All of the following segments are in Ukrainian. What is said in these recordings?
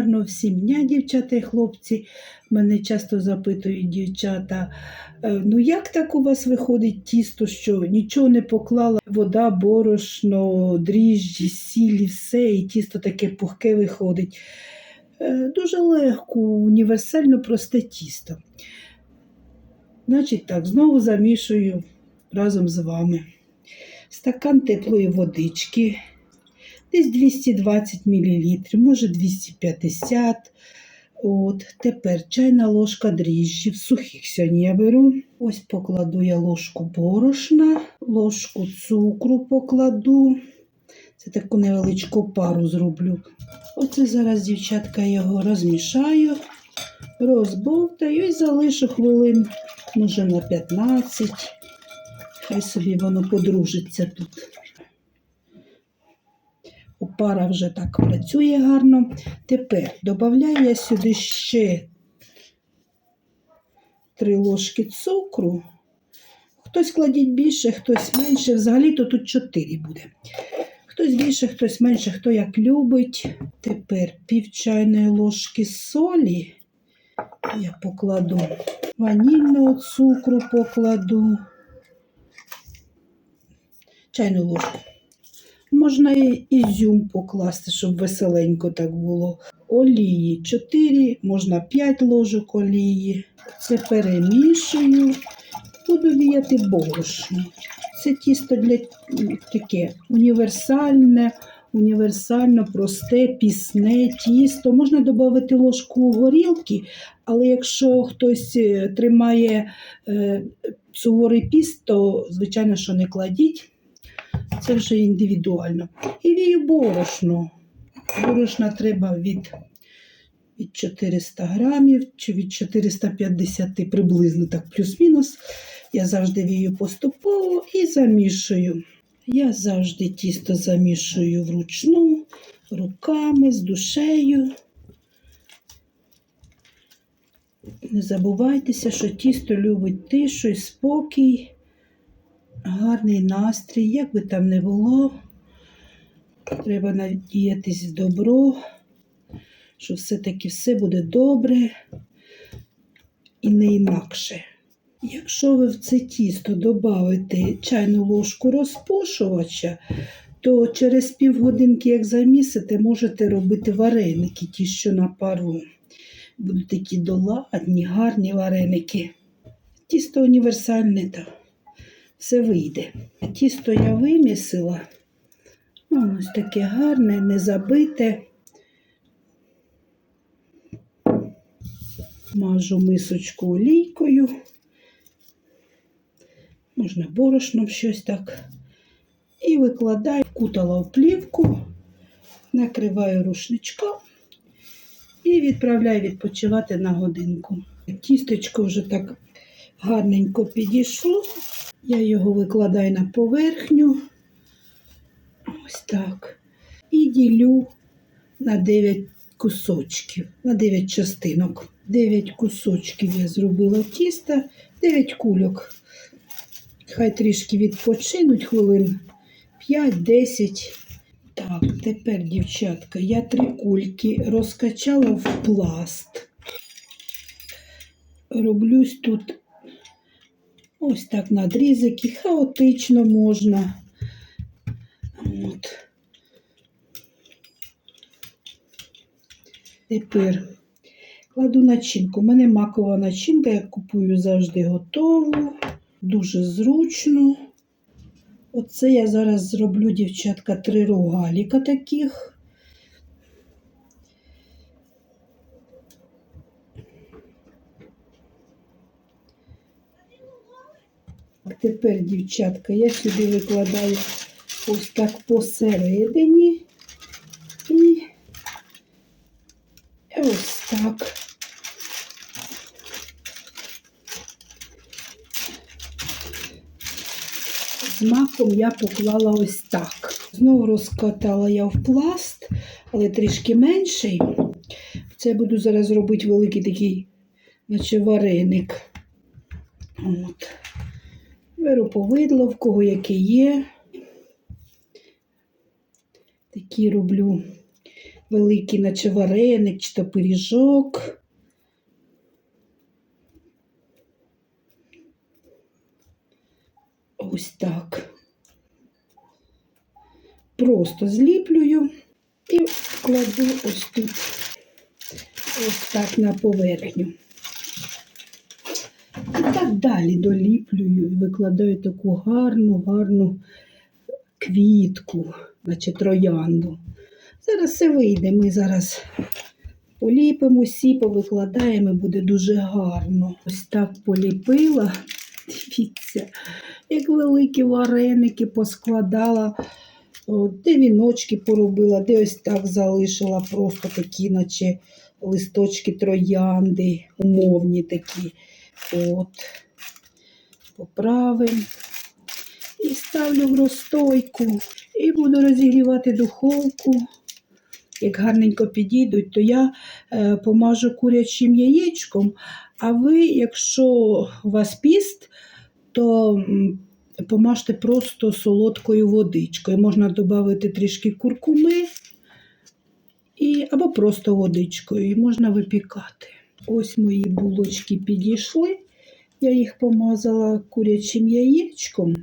гарного всім дня, дівчата і хлопці. Мене часто запитують дівчата. «Е, Ну як так у вас виходить тісто, що нічого не поклала, вода, борошно, дріжджі, сіль все, і тісто таке пухке виходить. Е, Дуже легко, універсально просте тісто. Значить так, знову замішую разом з вами. Стакан теплої водички, десь 220 мл, може 250 От, Тепер чайна ложка дріжджів, сухих сьогодні я беру. Ось покладу я ложку борошна, ложку цукру покладу. Це таку невеличку пару зроблю. Оце зараз, дівчатка, його розмішаю, розбовтаю і залишу хвилин, може на 15. Хай собі воно подружиться тут. Опара вже так працює гарно. Тепер додаю я сюди ще 3 ложки цукру. Хтось кладіть більше, хтось менше. Взагалі-то тут 4 буде. Хтось більше, хтось менше, хто як любить. Тепер пів чайної ложки солі я покладу. Ванільного цукру покладу. Чайну ложку. Можна і ізюм покласти, щоб веселенько так було. Олії 4, можна 5 ложок олії. Це перемішую. Буду віяти борошно. Це тісто для таке універсальне, універсально просте, пісне тісто. Можна додати ложку горілки, але якщо хтось е, тримає е, суворий піст, то звичайно, що не кладіть. Це вже індивідуально. І вію борошно. Борошна треба від, від 400 грамів чи від 450 приблизно так плюс-мінус. Я завжди вію поступово і замішую. Я завжди тісто замішую вручну, руками, з душею. Не забувайтеся, що тісто любить тишу і спокій гарний настрій, як би там не було. Треба надіятись в добро, що все-таки все буде добре і не інакше. Якщо ви в це тісто додавите чайну ложку розпушувача, то через півгодинки, як замісите, можете робити вареники, ті, що на пару. Будуть такі доладні, гарні вареники. Тісто універсальне. Так все вийде. Тісто я вимісила. Воно ось таке гарне, не забите. Мажу мисочку олійкою. Можна борошном щось так. І викладаю, вкутала в плівку, накриваю рушничком і відправляю відпочивати на годинку. Тістечко вже так гарненько підійшло. Я його викладаю на поверхню. Ось так. І ділю на 9 кусочків, на 9 частинок. 9 кусочків я зробила тіста, 9 кульок. Хай трішки відпочинуть хвилин 5-10. Так, тепер, дівчатка, я три кульки розкачала в пласт. Роблюсь тут Ось так надрізики, хаотично можна. От. Тепер кладу начинку. У мене макова начинка, я купую завжди готову, дуже зручно. Оце я зараз зроблю, дівчатка, три рогаліка таких. Тепер, дівчатка, я сюди викладаю ось так посередині і ось так. З маком я поклала ось так. Знову розкатала я в пласт, але трішки менший. Це буду зараз робити великий такий, наче вареник. От. Беру повидло, в кого яке є. Такі роблю великий, наче вареник чи то пиріжок. Ось так. Просто зліплюю і кладу ось тут, ось так на поверхню. Далі доліплюю і викладаю таку гарну, гарну квітку, наче троянду. Зараз все вийде. Ми зараз поліпимо всі, повикладаємо, буде дуже гарно. Ось так поліпила. Дивіться, як великі вареники поскладала, де віночки поробила, де ось так залишила, просто такі, наче листочки троянди, умовні такі. От, поправимо. І ставлю в розстойку. І буду розігрівати духовку. Як гарненько підійдуть, то я е, помажу курячим яєчком. А ви, якщо у вас піст, то помажте просто солодкою водичкою. Можна додати трішки куркуми і, або просто водичкою, і можна випікати. Ось мої булочки підійшли. Я їх помазала курячим яєчком.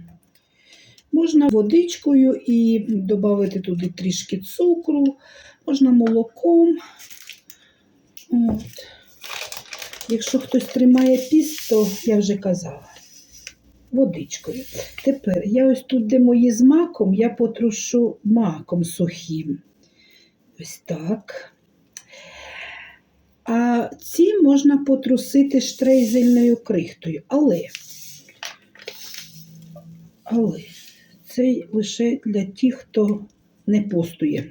Можна водичкою і додати туди трішки цукру, можна молоком. От. Якщо хтось тримає піст, то я вже казала. Водичкою. Тепер я ось тут, де мої з маком, я потрушу маком сухим. Ось так. А ці можна потрусити штрейзельною крихтою. Але, але це лише для тих, хто не постує.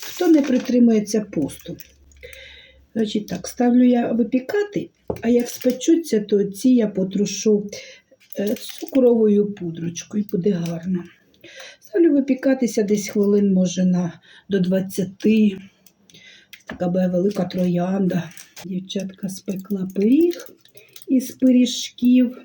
Хто не притримується посту. Значить так, ставлю я випікати, а як спечуться, то ці я потрушу е, цукровою пудрочкою, буде гарно. Ставлю випікатися десь хвилин, може, на до 20. Така буде велика троянда. Дівчатка спекла пиріг із пиріжків.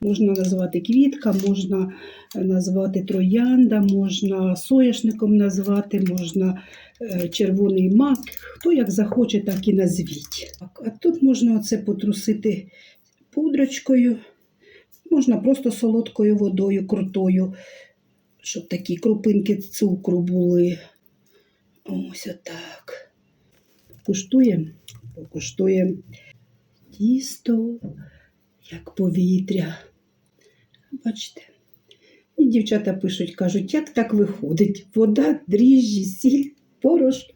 Можна назвати квітка, можна назвати троянда, можна соняшником назвати, можна е, червоний мак. Хто як захоче, так і назвіть. А тут можна оце потрусити пудрочкою, можна просто солодкою водою, крутою, щоб такі крупинки цукру були. Ось отак. Куштуємо, покуштуємо тісто, як повітря. Бачите? І дівчата пишуть, кажуть, як так виходить? Вода, дріжджі, сіль, порошок.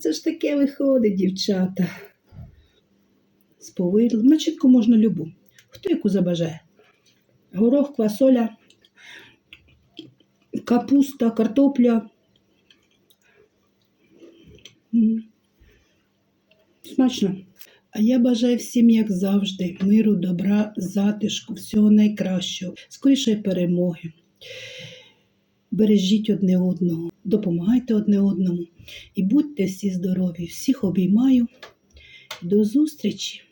Це ж таке виходить, дівчата. З повидлом. Начитку можна любу. Хто яку забажає? Горох, квасоля, капуста, картопля. Смачно. А я бажаю всім, як завжди, миру, добра, затишку, всього найкращого, скорішої перемоги. Бережіть одне одного, допомагайте одне одному і будьте всі здорові. Всіх обіймаю. До зустрічі!